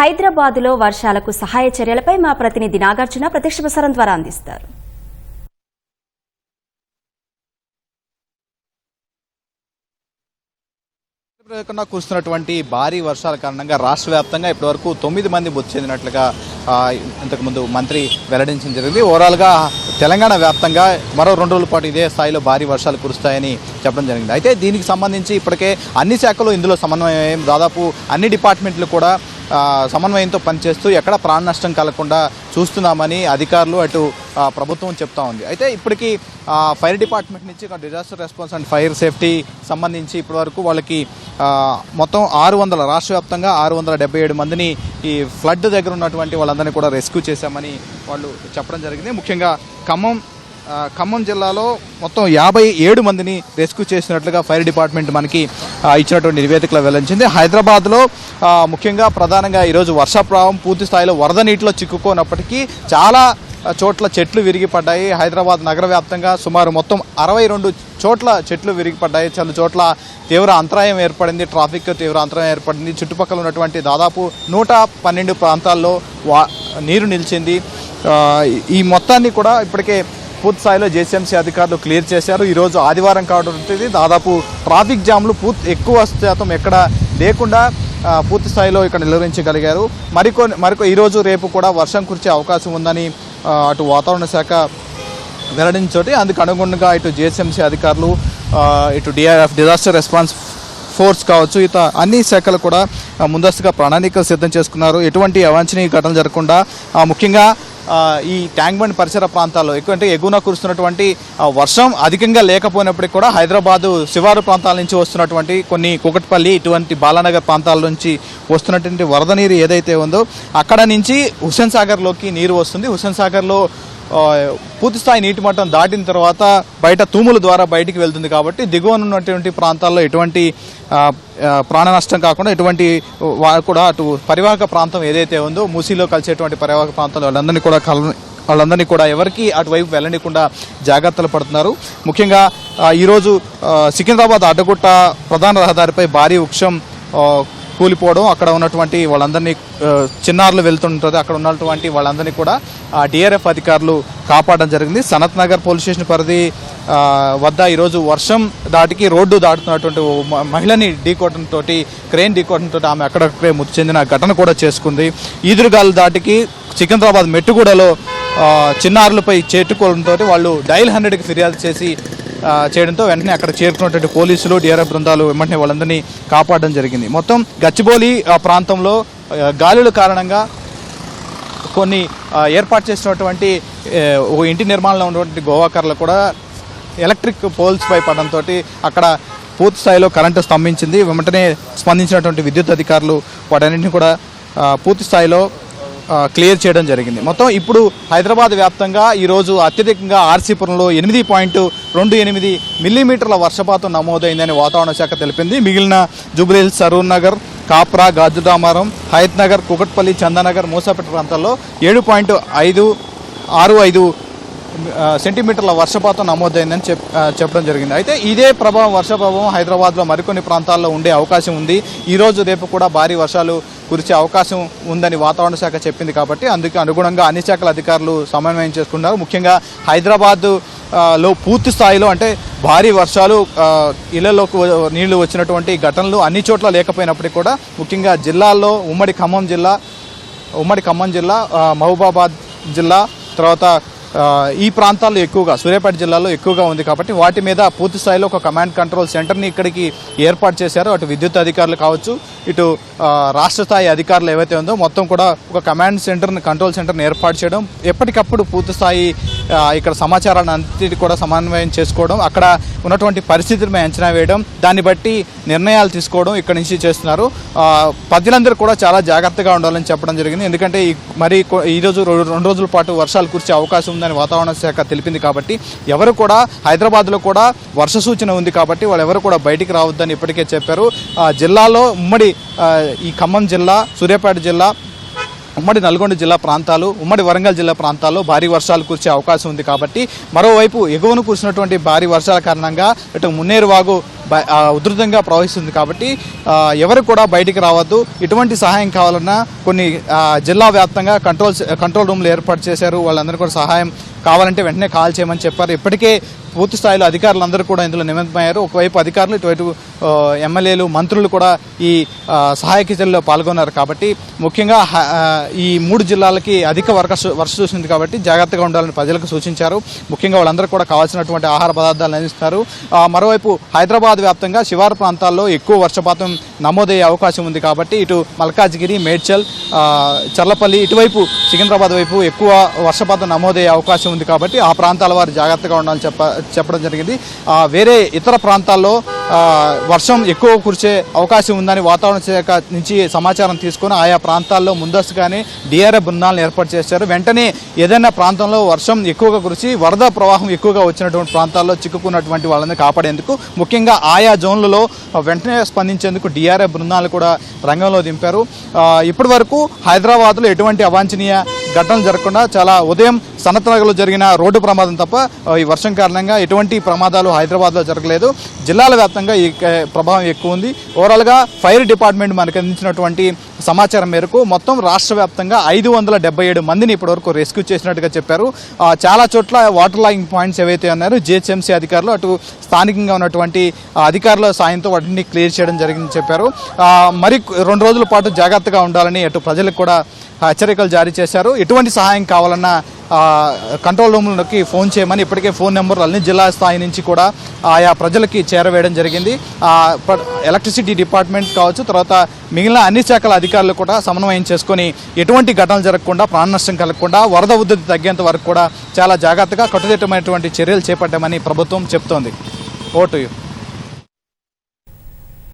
హైదరాబాద్లో వర్షాలకు సహాయ చర్యలపై మా ప్రతినిధి నాగార్జున ప్రత్యక్ష ప్రసారం ద్వారా అందిస్తారు. లేకుండా కురుస్తున్నటువంటి భారీ వర్షాల కారణంగా రాష్ట్ర వ్యాప్తంగా ఇప్పటివరకు తొమ్మిది మంది మృతి చెందినట్లుగా ఇంతకుముందు మంత్రి వెల్లడించడం జరిగింది. ఓవరాల్గా తెలంగాణ వ్యాప్తంగా మరో రెండు రోజుల పాటు ఇదే స్థాయిలో భారీ వర్షాలు కురుస్తాయని చెప్పడం జరిగింది. అయితే దీనికి సంబంధించి ఇప్పటికే అన్ని శాఖలు ఇందులో సమన్వయం. దాదాపు అన్ని డిపార్ట్మెంట్లు కూడా సమన్వయంతో పనిచేస్తూ ఎక్కడ ప్రాణ నష్టం కలగకుండా చూస్తున్నామని అధికారులు అటు ప్రభుత్వం చెప్తా ఉంది. అయితే ఇప్పటికీ ఫైర్ డిపార్ట్మెంట్ నుంచి ఒక disaster response and fire safety సంబంధించి ఇప్పటివరకు వాళ్ళకి మొత్తం ఆరు వందల రాష్ట్ర వ్యాప్తంగా ఆరు వందల డెబ్బై ఏడు మందిని ఈ ఫ్లడ్ దగ్గర ఉన్నటువంటి వాళ్ళందరినీ కూడా రెస్క్యూ చేశామని వాళ్ళు చెప్పడం జరిగింది. ముఖ్యంగా ఖమ్మం ఖమ్మం జిల్లాలో మొత్తం యాభై ఏడు మందిని రెస్క్యూ చేసినట్లుగా ఫైర్ డిపార్ట్మెంట్ మనకి ఇచ్చినటువంటి నివేదికలో వెల్లడించింది. హైదరాబాద్లో ముఖ్యంగా ప్రధానంగా ఈరోజు వర్షప్రవాహం పూర్తి స్థాయిలో వరద నీటిలో చిక్కుకోనప్పటికీ చాలా చోట్ల చెట్లు విరిగిపడ్డాయి. హైదరాబాద్ నగర వ్యాప్తంగా సుమారు మొత్తం అరవై రెండు చోట్ల చెట్లు విరిగిపడ్డాయి. చాలా చోట్ల తీవ్ర అంతరాయం ఏర్పడింది. ట్రాఫిక్ తీవ్ర అంతరాయం ఏర్పడింది. చుట్టుపక్కల ఉన్నటువంటి దాదాపు నూట పన్నెండు ప్రాంతాల్లో వా నీరు నిలిచింది. ఈ మొత్తాన్ని కూడా ఇప్పటికే పూర్తి స్థాయిలో జేసీఎంసీ అధికారులు క్లియర్ చేశారు. ఈరోజు ఆదివారం కావడం దాదాపు ట్రాఫిక్ జామ్లు పూర్తి ఎక్కువ శాతం ఎక్కడ లేకుండా పూర్తి స్థాయిలో ఇక్కడ నిర్వహించగలిగారు. మరికొన్ని మరికొ ఈరోజు రేపు కూడా వర్షం కురిచే అవకాశం ఉందని అటు వాతావరణ శాఖ వెల్లడించోటి అందుకు అనుగుణంగా ఇటు జిహెచ్ఎంసీ అధికారులు ఇటు డిఆర్ఎఫ్ డిజాస్టర్ రెస్పాన్స్ ఫోర్స్ కావచ్చు ఇత అన్ని శాఖలు కూడా ముందస్తుగా ప్రణాళికలు సిద్ధం చేసుకున్నారు. ఎటువంటి అవాంఛనీయ ఘటనలు జరగకుండా ముఖ్యంగా ఈ ట్యాంక్ బండ్ పరిసర ప్రాంతాల్లో ఎక్కువ అంటే ఎగువన కురుస్తున్నటువంటి వర్షం అధికంగా లేకపోయినప్పటికీ కూడా హైదరాబాదు శివారు ప్రాంతాల నుంచి వస్తున్నటువంటి కొన్ని కుకట్పల్లి ఇటువంటి బాలానగర్ ప్రాంతాల నుంచి వస్తున్నటువంటి వరద నీరు ఏదైతే ఉందో అక్కడ నుంచి హుస్సేన్ సాగర్లోకి నీరు వస్తుంది. హుస్సేన్ సాగర్లో పూర్తిస్థాయి పూర్తి స్థాయి నీటి మట్టం దాటిన తర్వాత బయట తూముల ద్వారా బయటికి వెళ్తుంది కాబట్టి దిగువన ఉన్నటువంటి ప్రాంతాల్లో ఎటువంటి ప్రాణ నష్టం కాకుండా ఎటువంటి వా- కూడా అటు పరివాహక ప్రాంతం ఏదైతే ఉందో మూసీలో కలిసేటువంటి పరివాహక ప్రాంతంలో వాళ్ళందరినీ కూడా కల వాళ్ళందరినీ కూడా ఎవరికి అటువైపు వెళ్ళనీయకుండా జాగ్రత్తలు పడుతున్నారు. ముఖ్యంగా ఈరోజు సికింద్రాబాద్ అడ్డగుట్ట ప్రధాన రహదారిపై భారీ వృక్షం కూలిపోవడం అక్కడ ఉన్నటువంటి వాళ్ళందరినీ చిన్నారులు వెళ్తుంటుంది అక్కడ ఉన్నటువంటి వాళ్ళందరినీ కూడా ఆ డిఆర్ఎఫ్ అధికారులు కాపాడడం జరిగింది. సనత్ నగర్ పోలీస్ స్టేషన్ పరిధి వద్ద ఈరోజు వర్షం దాటికి రోడ్డు దాటుతున్నటువంటి మ- మహిళని ఢీకొట్టడంతో క్రెయిన్ తోటి ఆమె అక్కడక్కడే మృతి చెందిన ఘటన కూడా చేసుకుంది. ఈదురుగాలు దాటికి సికింద్రాబాద్ మెట్టుగూడలో చిన్నారులపై చేటుకోవడంతో వాళ్ళు డైల్ హండ్రెడ్కి ఫిర్యాదు చేసి చేయడంతో వెంటనే అక్కడ చేరుకున్నటువంటి పోలీసులు డిఆర్ఎఫ్ బృందాలు వెంటనే వాళ్ళందరినీ కాపాడడం జరిగింది. మొత్తం గచ్చిబౌలి ఆ ప్రాంతంలో గాలుల కారణంగా కొన్ని ఏర్పాటు చేసినటువంటి ఓ ఒక ఇంటి నిర్మాణంలో ఉన్నటువంటి గోవాకర్లు కూడా ఎలక్ట్రిక్ పోల్స్ పై పడడంతో అక్కడ పూర్తి స్థాయిలో కరెంటు స్తంభించింది. వెంటనే స్పందించినటువంటి విద్యుత్ అధికారులు వాటన్నింటినీ కూడా పూర్తి స్థాయిలో క్లియర్ చేయడం జరిగింది. మొత్తం ఇప్పుడు హైదరాబాద్ వ్యాప్తంగా ఈరోజు అత్యధికంగా ఆర్సీపురంలో ఎనిమిది పాయింట్ రెండు ఎనిమిది మిల్లీమీటర్ల వర్షపాతం నమోదైందని వాతావరణ శాఖ తెలిపింది. మిగిలిన జుబ్లీహిల్స్ సరూర్ నగర్ కాప్రా గాజుదామారం హయత్ నగర్ కుకట్పల్లి చందానగర్ మూసాపేట ప్రాంతాల్లో ఏడు పాయింట్ ఐదు ఆరు ఐదు సెంటీమీటర్ల వర్షపాతం నమోదైందని చెప్ చెప్పడం జరిగింది. అయితే ఇదే ప్రభావం వర్ష ప్రభావం హైదరాబాద్లో మరికొన్ని ప్రాంతాల్లో ఉండే అవకాశం ఉంది. ఈరోజు రేపు కూడా భారీ వర్షాలు కురిచే అవకాశం ఉందని వాతావరణ శాఖ చెప్పింది కాబట్టి అందుకు అనుగుణంగా అన్ని శాఖల అధికారులు సమన్వయం చేసుకున్నారు ముఖ్యంగా హైదరాబాద్లో పూర్తి స్థాయిలో అంటే భారీ వర్షాలు ఇళ్ళలోకి నీళ్ళు వచ్చినటువంటి ఘటనలు అన్ని చోట్ల లేకపోయినప్పటికీ కూడా ముఖ్యంగా జిల్లాల్లో ఉమ్మడి ఖమ్మం జిల్లా ఉమ్మడి ఖమ్మం జిల్లా మహబూబాబాద్ జిల్లా తర్వాత ఈ ప్రాంతాల్లో ఎక్కువగా సూర్యాపేట జిల్లాలో ఎక్కువగా ఉంది కాబట్టి వాటి మీద పూర్తి స్థాయిలో ఒక కమాండ్ కంట్రోల్ సెంటర్ని ఇక్కడికి ఏర్పాటు చేశారు. అటు విద్యుత్ అధికారులు కావచ్చు ఇటు రాష్ట్ర స్థాయి అధికారులు ఏవైతే ఉందో మొత్తం కూడా ఒక కమాండ్ సెంటర్ని కంట్రోల్ సెంటర్ని ఏర్పాటు చేయడం ఎప్పటికప్పుడు పూర్తి స్థాయి ఇక్కడ సమాచారాన్ని అంతటి కూడా సమన్వయం చేసుకోవడం అక్కడ ఉన్నటువంటి పరిస్థితులపై అంచనా వేయడం దాన్ని బట్టి నిర్ణయాలు తీసుకోవడం ఇక్కడ నుంచి చేస్తున్నారు. ప్రజలందరూ కూడా చాలా జాగ్రత్తగా ఉండాలని చెప్పడం జరిగింది. ఎందుకంటే ఈ- మరి ఈరోజు ఈ రోజు రెండు రోజుల పాటు వర్షాలు కురిసే అవకాశం ఉందని వాతావరణ శాఖ తెలిపింది కాబట్టి ఎవరు కూడా హైదరాబాద్లో కూడా వర్ష సూచన ఉంది కాబట్టి వాళ్ళు ఎవరు కూడా బయటికి రావద్దని ఇప్పటికే చెప్పారు. జిల్లాలో ఉమ్మడి ఈ ఖమ్మం జిల్లా సూర్యాపేట జిల్లా ఉమ్మడి నల్గొండ జిల్లా ప్రాంతాలు ఉమ్మడి వరంగల్ జిల్లా ప్రాంతాల్లో భారీ వర్షాలు కురిసే అవకాశం ఉంది కాబట్టి మరోవైపు ఎగువను కురిసినటువంటి భారీ వర్షాల కారణంగా ఇటు మున్నేరు వాగు ఉధృతంగా ప్రవహిస్తుంది కాబట్టి ఎవరు కూడా బయటికి రావద్దు. ఇటువంటి సహాయం కావాలన్నా కొన్ని జిల్లా వ్యాప్తంగా కంట్రోల్ కంట్రోల్ రూమ్లు ఏర్పాటు చేశారు. వాళ్ళందరూ కూడా సహాయం కావాలంటే వెంటనే కాల్ చేయమని చెప్పారు. ఇప్పటికే పూర్తి స్థాయిలో అధికారులందరూ కూడా ఇందులో నిమగ్నమయ్యారు. ఒకవైపు అధికారులు ఇటువైపు ఎమ్మెల్యేలు మంత్రులు కూడా ఈ సహాయక చర్యలో పాల్గొన్నారు కాబట్టి ముఖ్యంగా హ- ఈ మూడు జిల్లాలకి అధిక వర్ష వర్ష చూసింది కాబట్టి జాగ్రత్తగా ఉండాలని ప్రజలకు సూచించారు. ముఖ్యంగా వాళ్ళందరూ కూడా కావాల్సినటువంటి ఆహార పదార్థాలు అందిస్తారు మరోవైపు హైదరాబాద్ వ్యాప్తంగా శివారు ప్రాంతాల్లో ఎక్కువ వర్షపాతం నమోదయ్యే అవకాశం ఉంది కాబట్టి ఇటు మల్కాజ్గిరి మేడ్చల్ చర్లపల్లి ఇటువైపు సికింద్రాబాద్ వైపు ఎక్కువ వర్షపాతం నమోదయ్యే అవకాశం ఉంది కాబట్టి ఆ ప్రాంతాల వారు జాగ్రత్తగా ఉండాలని చెప్ప చెప్పడం జరిగింది. వేరే ఇతర ప్రాంతాల్లో వర్షం ఎక్కువ కురిసే అవకాశం ఉందని వాతావరణ శాఖ నుంచి సమాచారం తీసుకొని ఆయా ప్రాంతాల్లో ముందస్తుగానే డిఆర్ఎఫ్ బృందాలను ఏర్పాటు చేశారు. వెంటనే ఏదైనా ప్రాంతంలో వర్షం ఎక్కువగా కురిసి వరద ప్రవాహం ఎక్కువగా వచ్చినటువంటి ప్రాంతాల్లో చిక్కుకున్నటువంటి వాళ్ళని కాపాడేందుకు ముఖ్యంగా ఆయా జోన్లలో వెంటనే స్పందించేందుకు డిఆర్ఎఫ్ బృందాలు కూడా రంగంలో దింపారు. ఇప్పటి వరకు హైదరాబాద్లో ఎటువంటి అవాంఛనీయ ఘటనలు జరగకుండా చాలా ఉదయం సనత్నగర్లో జరిగిన రోడ్డు ప్రమాదం తప్ప ఈ వర్షం కారణంగా ఎటువంటి ప్రమాదాలు హైదరాబాద్లో జరగలేదు. జిల్లాల వ్యాప్తంగా ఈ ప్రభావం ఎక్కువ ఉంది. ఓవరాల్గా ఫైర్ డిపార్ట్మెంట్ మనకు అందించినటువంటి సమాచారం మేరకు మొత్తం రాష్ట్ర వ్యాప్తంగా ఐదు వందల డెబ్బై ఏడు మందిని ఇప్పటివరకు రెస్క్యూ చేసినట్టుగా చెప్పారు. చాలా చోట్ల వాటర్ లాగింగ్ పాయింట్స్ ఏవైతే ఉన్నారో జిహెచ్ఎంసీ అధికారులు అటు స్థానికంగా ఉన్నటువంటి అధికారుల సాయంతో వాటిని క్లియర్ చేయడం జరిగిందని చెప్పారు. మరి రెండు రోజుల పాటు జాగ్రత్తగా ఉండాలని అటు ప్రజలకు కూడా హెచ్చరికలు జారీ చేశారు. ఎటువంటి సహాయం కావాలన్నా కంట్రోల్ రూమ్లకి ఫోన్ చేయమని ఇప్పటికే ఫోన్ నెంబర్ అన్ని జిల్లా స్థాయి నుంచి కూడా ఆయా ప్రజలకి చేరవేయడం జరిగింది. ఎలక్ట్రిసిటీ డిపార్ట్మెంట్ కావచ్చు తర్వాత మిగిలిన అన్ని శాఖల అధికారులు కూడా సమన్వయం చేసుకొని ఎటువంటి ఘటనలు జరగకుండా ప్రాణ నష్టం కలగకుండా వరద ఉద్ధృతి తగ్గేంత వరకు కూడా చాలా జాగ్రత్తగా కట్టుదిట్టమైనటువంటి చర్యలు చేపట్టామని ప్రభుత్వం చెప్తోంది. ఓటు